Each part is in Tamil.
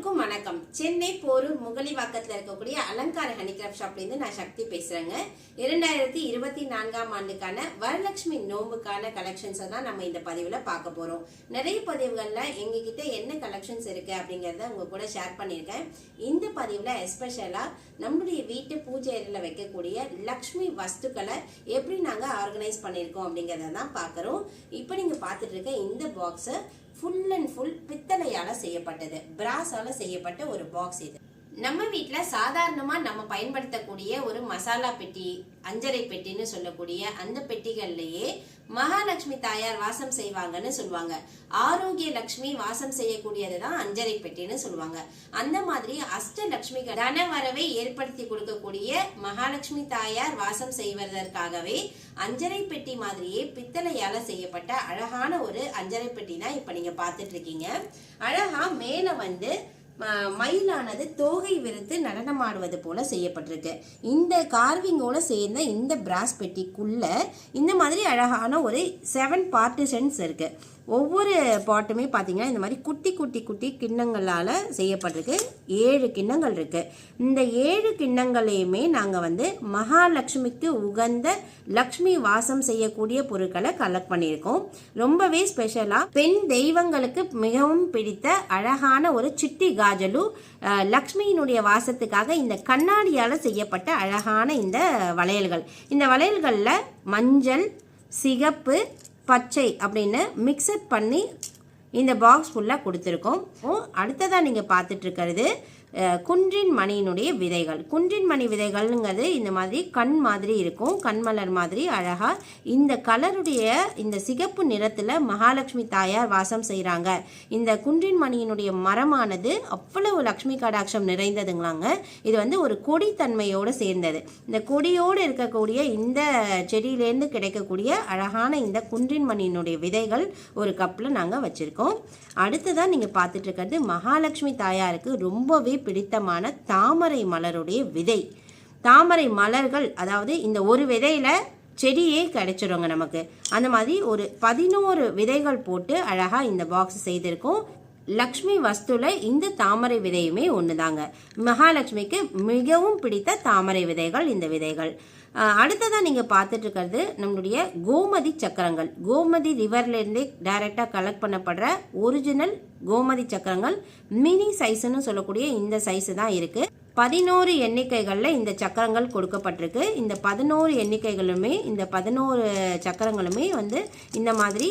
அனைவருக்கும் வணக்கம். சென்னை போரூர் முகலிவாக்கத்தில் இருக்கக்கூடிய அலங்கார ஹனிகிராஃப்ட் ஷாப்லேருந்து நான் சக்தி பேசுகிறேங்க இரண்டாயிரத்தி இருபத்தி நான்காம் ஆண்டுக்கான வரலட்சுமி நோம்புக்கான கலெக்ஷன்ஸை தான் நம்ம இந்த பதிவில் பார்க்க போகிறோம் நிறைய பதிவுகளில் எங்ககிட்ட என்ன கலெக்ஷன்ஸ் இருக்குது அப்படிங்கிறத உங்கள் கூட ஷேர் பண்ணியிருக்கேன். இந்த பதிவில் எஸ்பெஷலாக நம்முடைய வீட்டு பூஜை அறையில் வைக்கக்கூடிய லக்ஷ்மி வஸ்துக்களை எப்படி நாங்கள் ஆர்கனைஸ் பண்ணியிருக்கோம் அப்படிங்கிறத தான் பார்க்குறோம். இப்போ நீங்கள் பார்த்துட்டு இருக்க இந்த பாக்ஸை ஃபுல் அண்ட் ஃபுல் பித்தளையால் செய்யப்பட்டது. பிராஸால செய்யப்பட்ட ஒரு பாக்ஸ் இது. நம்ம வீட்டில் சாதாரணமாக நம்ம பயன்படுத்தக்கூடிய ஒரு மசாலா பெட்டி அஞ்சரை பெட்டின்னு சொல்லக்கூடிய அந்த பெட்டிகள்லையே மகாலட்சுமி தாயார் வாசம் செய்வாங்கன்னு சொல்லுவாங்க. ஆரோக்கிய லட்சுமி வாசம் செய்யக்கூடியது தான் அஞ்சரை பெட்டின்னு சொல்லுவாங்க. அந்த மாதிரி அஷ்டலட்சுமி தன வரவை ஏற்படுத்தி கொடுக்கக்கூடிய மகாலட்சுமி தாயார் வாசம் செய்வதற்காகவே அஞ்சரை பெட்டி மாதிரியே பித்தளையால செய்யப்பட்ட அழகான ஒரு அஞ்சரை பெட்டி தான் இப்போ நீங்கள் பார்த்துட்டு இருக்கீங்க. அழகா வந்து மயிலானது தோகை விரித்து நடனமாடுவது போல செய்யப்பட்டிருக்கு. இந்த கார்விங்கோட சேர்ந்த இந்த பிராஸ் பெட்டிக்குள்ள இந்த மாதிரி அழகான ஒரு செவன் பார்ட்டிஷன்ஸ் இருக்குது ஒவ்வொரு பாட்டுமே பார்த்தீங்கன்னா இந்த மாதிரி குட்டி குட்டி குட்டி கிண்ணங்களால் செய்யப்பட்டிருக்கு. ஏழு கிண்ணங்கள் இருக்குது இந்த ஏழு கிண்ணங்களையுமே நாங்கள் வந்து மகாலட்சுமிக்கு உகந்த லக்ஷ்மி வாசம் செய்யக்கூடிய பொருட்களை கலெக்ட் பண்ணியிருக்கோம். ரொம்பவே ஸ்பெஷலாக பெண் தெய்வங்களுக்கு மிகவும் பிடித்த அழகான ஒரு சிட்டி காஜலு லக்ஷ்மியினுடைய வாசத்துக்காக இந்த கண்ணாடியால் செய்யப்பட்ட அழகான இந்த வளையல்கள். இந்த வளையல்களில் மஞ்சள் சிகப்பு பச்சை அப்படின்னு மிக்சட் பண்ணி இந்த பாக்ஸ் ஃபுல்லாக கொடுத்துருக்கோம். அடுத்ததாக நீங்கள் பார்த்துட்ருக்கிறது குன்றின் மணியினுடைய விதைகள். குன்றின் மணி விதைகள்ங்கிறது இந்த மாதிரி கண் மாதிரி இருக்கும். கண்மலர் மாதிரி அழகாக இந்த கலருடைய இந்த சிகப்பு நிறத்தில் மகாலட்சுமி தாயார் வாசம் செய்கிறாங்க இந்த குன்றின் மணியினுடைய மரமானது அவ்வளவு லக்ஷ்மி கடாட்சம் நிறைந்ததுங்களாங்க. இது வந்து ஒரு கொடித்தன்மையோடு சேர்ந்தது. இந்த கொடியோடு இருக்கக்கூடிய இந்த செடியிலேருந்து கிடைக்கக்கூடிய அழகான இந்த குன்றின் மணியினுடைய விதைகள் ஒரு கப்பில் நாங்கள் வச்சுருக்கோம். அடுத்ததான் நீங்கள் பார்த்துட்டு இருக்கிறது மகாலட்சுமி தாயாருக்கு ரொம்பவே பிடித்தமான தாமரை மலருடைய விதை. தாமரை மலர்கள் அதாவது இந்த ஒரு விதையில் செடியே கிடைச்சிருங்க நமக்கு. அந்த மாதிரி ஒரு பதினோரு விதைகள் போட்டு அழகாக இந்த பாக்ஸ் செய்திருக்கோம். லக்ஷ்மி வஸ்துல இந்த தாமரை விதையுமே ஒண்ணுதாங்க. மகாலட்சுமிக்கு மிகவும் பிடித்த தாமரை விதைகள் இந்த விதைகள். அடுத்ததாக நீங்கள் நீங்க பார்த்துட்டு இருக்கிறது நம்மளுடைய கோமதி சக்கரங்கள். கோமதி ரிவர்லேருந்தே டைரெக்டாக கலெக்ட் பண்ணப்படுற ஒரிஜினல் கோமதி சக்கரங்கள். மினி சைஸ்னு சொல்லக்கூடிய இந்த சைஸு தான் இருக்குது பதினோரு எண்ணிக்கைகளில் இந்த சக்கரங்கள் கொடுக்கப்பட்டிருக்கு. இந்த பதினோரு எண்ணிக்கைகளுமே இந்த பதினோரு சக்கரங்களுமே வந்து இந்த மாதிரி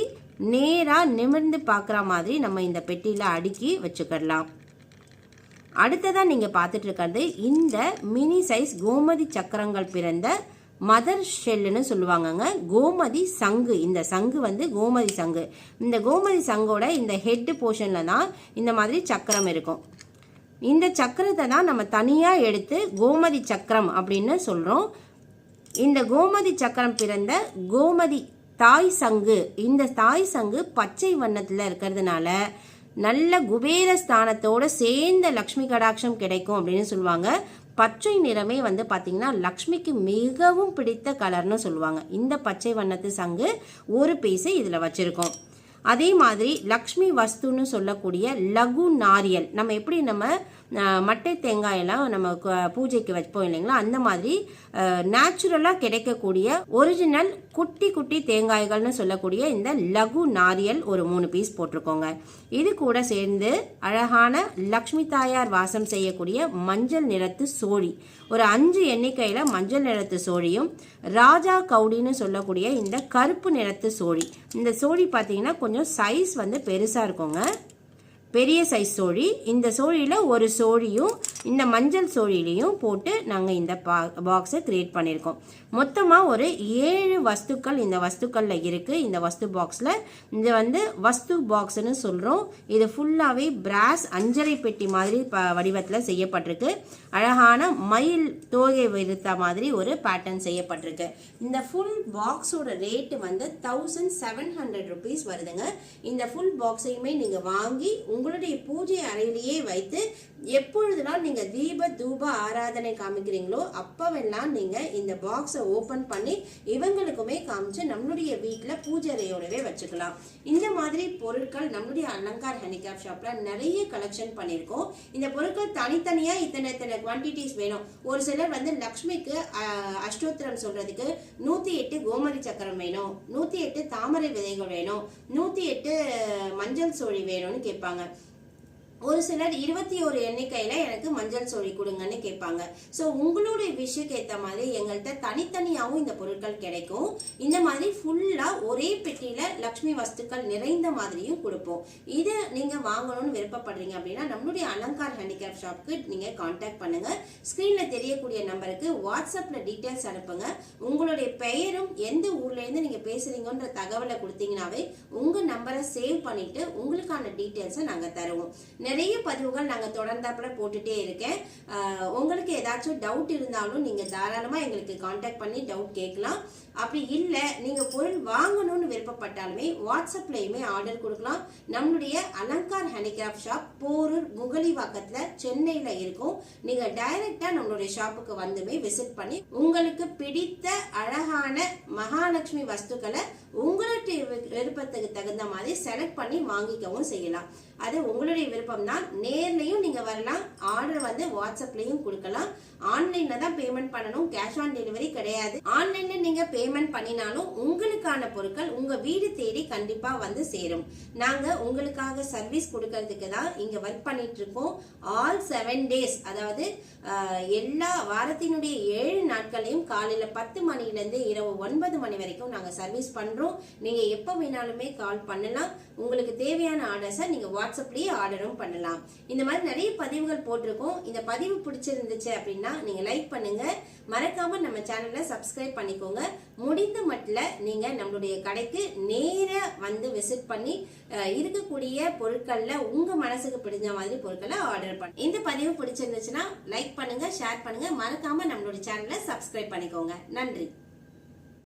நேராக நிமிர்ந்து பார்க்குற மாதிரி நம்ம இந்த பெட்டியில் அடுக்கி வச்சுக்கிடலாம் அடுத்ததாக நீங்கள் பார்த்துட்டு இருக்கிறது இந்த மினி சைஸ் கோமதி சக்கரங்கள் பிறந்த மதர் ஷெல்லுன்னு சொல்லுவாங்கங்க. கோமதி சங்கு. இந்த சங்கு வந்து கோமதி சங்கு. இந்த கோமதி சங்கோட இந்த ஹெட் போர்ஷனில் தான் இந்த மாதிரி சக்கரம் இருக்கும். இந்த சக்கரத்தை தான் நம்ம தனியாக எடுத்து கோமதி சக்கரம் அப்படின்னு சொல்கிறோம் இந்த கோமதி சக்கரம் பிறந்த கோமதி தாய் சங்கு. இந்த தாய் சங்கு பச்சை வண்ணத்தில் இருக்கிறதுனால நல்ல குபேர ஸ்தானத்தோட சேர்ந்த லக்ஷ்மி கடாட்சம் கிடைக்கும் அப்படின்னு சொல்லுவாங்க. பச்சை நிறமே வந்து பார்த்தீங்கன்னா லக்ஷ்மிக்கு மிகவும் பிடித்த கலர்னு சொல்லுவாங்க. இந்த பச்சை வண்ணத்து சங்கு ஒரு பீஸு இதில் வச்சுருக்கோம். அதே மாதிரி லக்ஷ்மி வஸ்துன்னு சொல்லக்கூடிய லகு நாரியல். நம்ம எப்படி நம்ம மட்டை தேங்காயெல்லாம் நம்ம பூஜைக்கு வைப்போம் இல்லைங்களா? அந்த மாதிரி நேச்சுரலாக கிடைக்கக்கூடிய ஒரிஜினல் குட்டி குட்டி தேங்காய்கள்னு சொல்லக்கூடிய இந்த லகு நாரியல் ஒரு மூணு பீஸ் போட்டிருக்கோங்க. இது கூட சேர்ந்து அழகான லக்ஷ்மி தாயார் வாசம் செய்யக்கூடிய மஞ்சள் நிறத்து சோழி ஒரு அஞ்சு எண்ணிக்கையில் மஞ்சள் நிறத்து சோழியும் ராஜா கவுடின்னு சொல்லக்கூடிய இந்த கருப்பு நிறத்து சோழி. இந்த சோழி பார்த்தீங்கன்னா கொஞ்சம் சைஸ் வந்து பெருசாக இருக்குங்க. பெரிய சைஸ் சோழி. இந்த சோழியில் ஒரு சோழியும் இந்த மஞ்சள் சோழிலையும் போட்டு நாங்கள் இந்த பா பாக்ஸை க்ரியேட் பண்ணியிருக்கோம் மொத்தமாக ஒரு ஏழு வஸ்துக்கள் இந்த வஸ்துக்களில் இருக்குது இந்த வஸ்து பாக்ஸில் இது வந்து வஸ்து பாக்ஸ்னு சொல்கிறோம் இது ஃபுல்லாகவே பிராஸ் அஞ்சரை பெட்டி மாதிரி ப வடிவத்தில் செய்யப்பட்டிருக்கு. அழகான மயில் தோகை விருத்த மாதிரி ஒரு பேட்டர்ன் செய்யப்பட்டிருக்கு. இந்த ஃபுல் பாக்ஸோட ரேட்டு வந்து தௌசண்ட் செவன் ஹண்ட்ரட் ருபீஸ் வருதுங்க. இந்த ஃபுல் பாக்ஸையுமே நீங்கள் வாங்கி உங்களுடைய பூஜை அறையிலேயே வைத்து எப்பொழுதுலாம் நீங்கள் தீப தூப ஆராதனை காமிக்கிறீங்களோ அப்போவெல்லாம் நீங்கள் இந்த பாக்ஸை ஓப்பன் பண்ணி இவங்களுக்குமே காமிச்சு நம்மளுடைய வீட்டில் பூஜை அறையோடவே வச்சுக்கலாம். இந்த மாதிரி பொருட்கள் நம்மளுடைய அலங்கார் ஹேண்டிகிராஃப்ட் ஷாப்பில் நிறைய கலெக்ஷன் பண்ணியிருக்கோம். இந்த பொருட்கள் தனித்தனியாக இத்தனை இத்தனை குவான்டிட்டிஸ் வேணும். ஒரு சிலர் வந்து லக்ஷ்மிக்கு அஷ்டோத்திரம் சொல்கிறதுக்கு நூற்றி எட்டு கோமதி சக்கரம் வேணும். நூற்றி எட்டு தாமரை விதைகள் வேணும். நூற்றி எட்டு மஞ்சள் சோழி வேணும்னு கேட்பாங்க. ஒரு சிலர் இருபத்தி ஒரு எண்ணிக்கையில எனக்கு மஞ்சள் சொல்லி கொடுங்கன்னு கேட்பாங்க. ஸோ உங்களுடைய விஷயக்கு ஏற்ற மாதிரி எங்கள்கிட்ட தனித்தனியாகவும் இந்த பொருட்கள் கிடைக்கும். இந்த மாதிரி ஃபுல்லா ஒரே பெட்டியில லக்ஷ்மி வஸ்துக்கள் நிறைந்த மாதிரியும் கொடுப்போம். இதை நீங்க வாங்கணும்னு விருப்பப்படுறீங்க அப்படின்னா நம்மளுடைய அலங்கார் ஹேண்டிகிராஃப்ட் ஷாப்க்கு நீங்க காண்டாக்ட் பண்ணுங்க. ஸ்கிரீன்ல தெரியக்கூடிய நம்பருக்கு வாட்ஸ்அப்ல டீட்டெயில்ஸ் அனுப்புங்க. உங்களுடைய பெயரும் எந்த ஊர்ல இருந்து நீங்க பேசுறீங்கன்ற தகவலை கொடுத்தீங்கன்னாவே உங்க நம்பரை சேவ் பண்ணிட்டு உங்களுக்கான டீட்டெயில்ஸை நாங்க தருவோம். நிறைய பதிவுகள் நாங்கள் தொடர்ந்தாப்புல போட்டுகிட்டே இருக்கேன். உங்களுக்கு ஏதாச்சும் டவுட் இருந்தாலும் நீங்கள் தாராளமாக எங்களுக்கு காண்டாக்ட் பண்ணி டவுட் கேட்கலாம். அப்படி இல்லை நீங்கள் பொருள் வாங்கணும்னு விருப்பப்பட்டாலுமே வாட்ஸ்அப்லையுமே ஆர்டர் கொடுக்கலாம். நம்மளுடைய அலங்கார் ஹேண்டிகிராஃப்ட் ஷாப் போரூர் முகலிவாக்கத்தில் சென்னையில் இருக்கும். நீங்கள் டைரெக்டாக நம்மளுடைய ஷாப்புக்கு வந்துமே விசிட் பண்ணி உங்களுக்கு பிடித்த அழகான மகாலட்சுமி வஸ்துக்களை உங்களுடைய விருப்பத்துக்கு தகுந்த மாதிரி செலக்ட் பண்ணி வாங்கிக்கவும் செய்யலாம். அது உங்களுடைய விருப்பம் தான். நேர்லையும் நீங்க வரலாம். ஆர்டர் வந்து வாட்ஸ்அப்லயும் கொடுக்கலாம். ஆன்லைன்ல தான் பேமெண்ட் பண்ணணும். கேஷ் ஆன் டெலிவரி கிடையாது. ஆன்லைன்ல நீங்க பேமெண்ட் பண்ணினாலும் உங்களுக்கான பொருட்கள் உங்க வீடு தேடி கண்டிப்பா வந்து சேரும். நாங்க உங்களுக்காக சர்வீஸ் கொடுக்கறதுக்கு தான் இங்க ஒர்க் பண்ணிட்டு இருக்கோம். ஆல் செவன் டேஸ் அதாவது எல்லா வாரத்தினுடைய ஏழு நாட்களையும் காலையில பத்து மணிலேருந்து இரவு ஒன்பது மணி வரைக்கும் நாங்க சர்வீஸ் பண்றோம். அப்புறம் நீங்கள் எப்போ வேணாலுமே கால் பண்ணலாம். உங்களுக்கு தேவையான ஆர்டர்ஸை நீங்கள் வாட்ஸ்அப்லேயே ஆர்டரும் பண்ணலாம். இந்த மாதிரி நிறைய பதிவுகள் போட்டிருக்கோம். இந்த பதிவு பிடிச்சிருந்துச்சு அப்படின்னா நீங்கள் லைக் பண்ணுங்கள் மறக்காமல் நம்ம சேனலை சப்ஸ்கிரைப் பண்ணிக்கோங்க. முடிந்த மட்டில் நீங்கள் நம்மளுடைய கடைக்கு நேராக வந்து விசிட் பண்ணி இருக்கக்கூடிய பொருட்களில் உங்கள் மனசுக்கு பிடிச்ச மாதிரி பொருட்களை ஆர்டர் பண்ணி. இந்த பதிவு பிடிச்சிருந்துச்சுன்னா லைக் பண்ணுங்கள் ஷேர் பண்ணுங்கள் மறக்காமல் நம்மளுடைய சேனலை சப்ஸ்கிரைப் பண்ணிக்கோங்க. நன்றி.